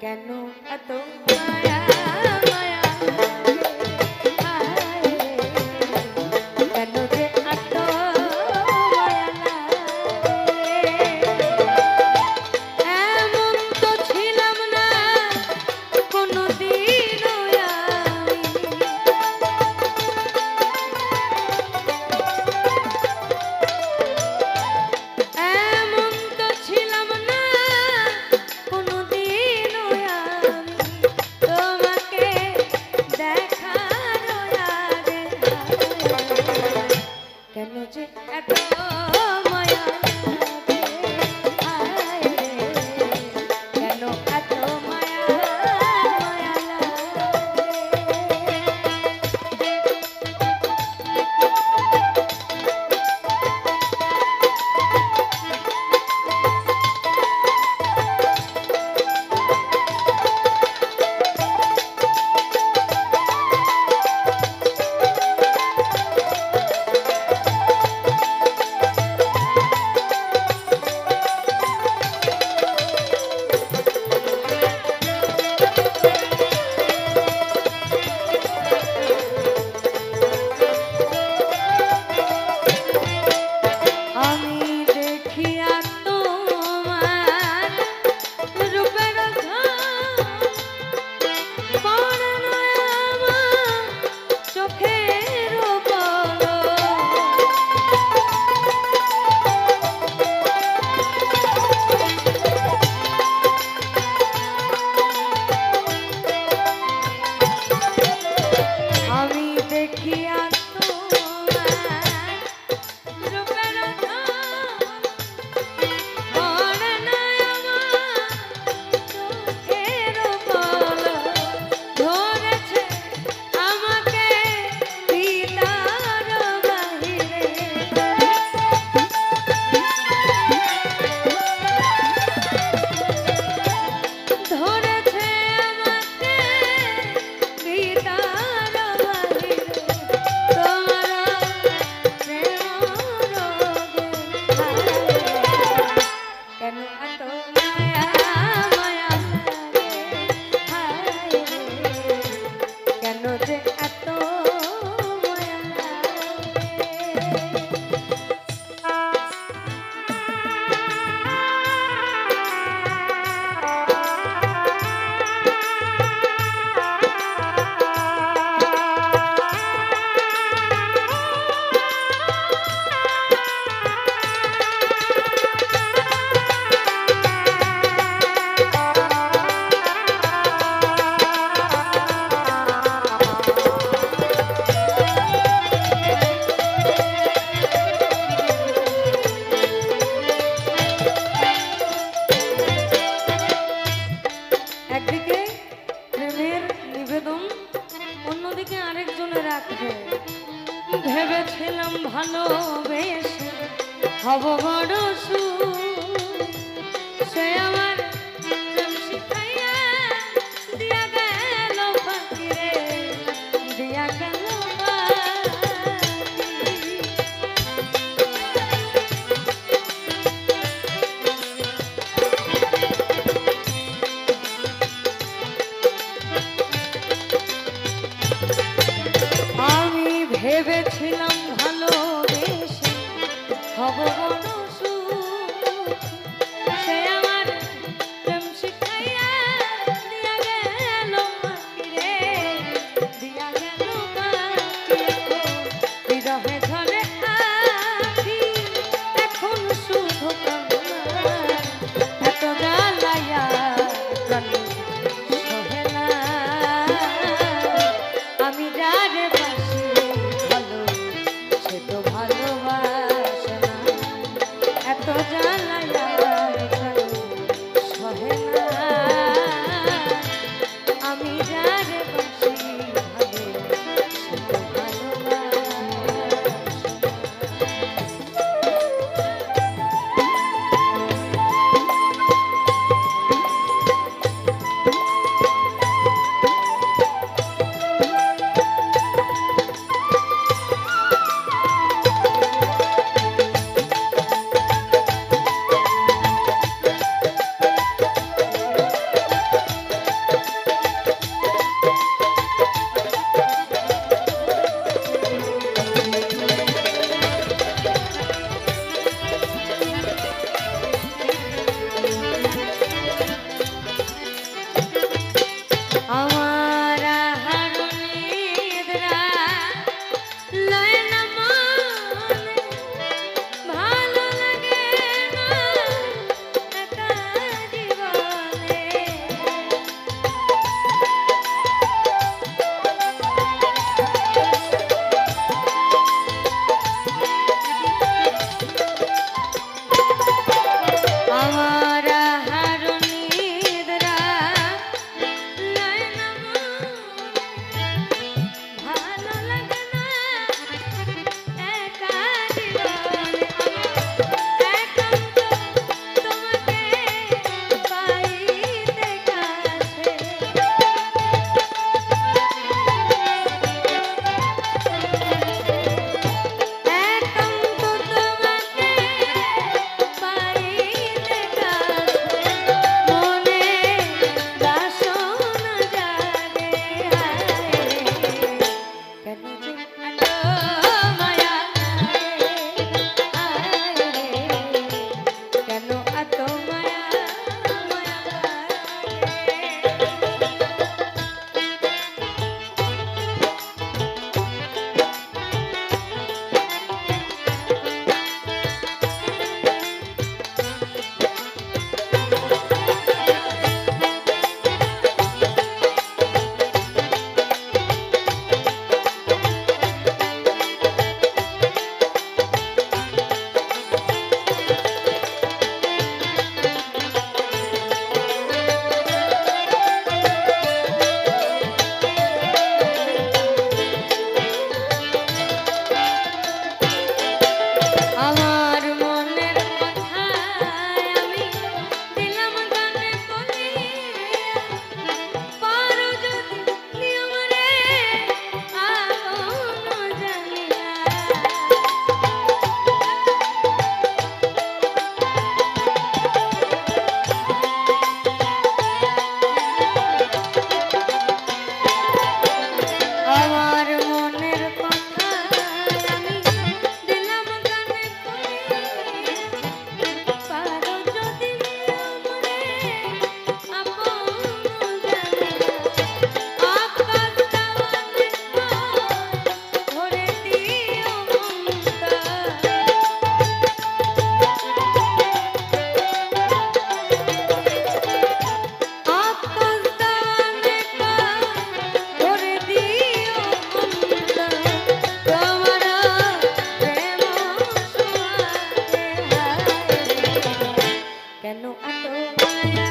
কেন এত মায়া? back. একদিকে প্রেমের নিবেদন অন্যদিকে আরেকজনের আগ্রহ ভেবেছিলাম ভালোবেসে হব বড় সু সে আমার ভগবান no, I don't.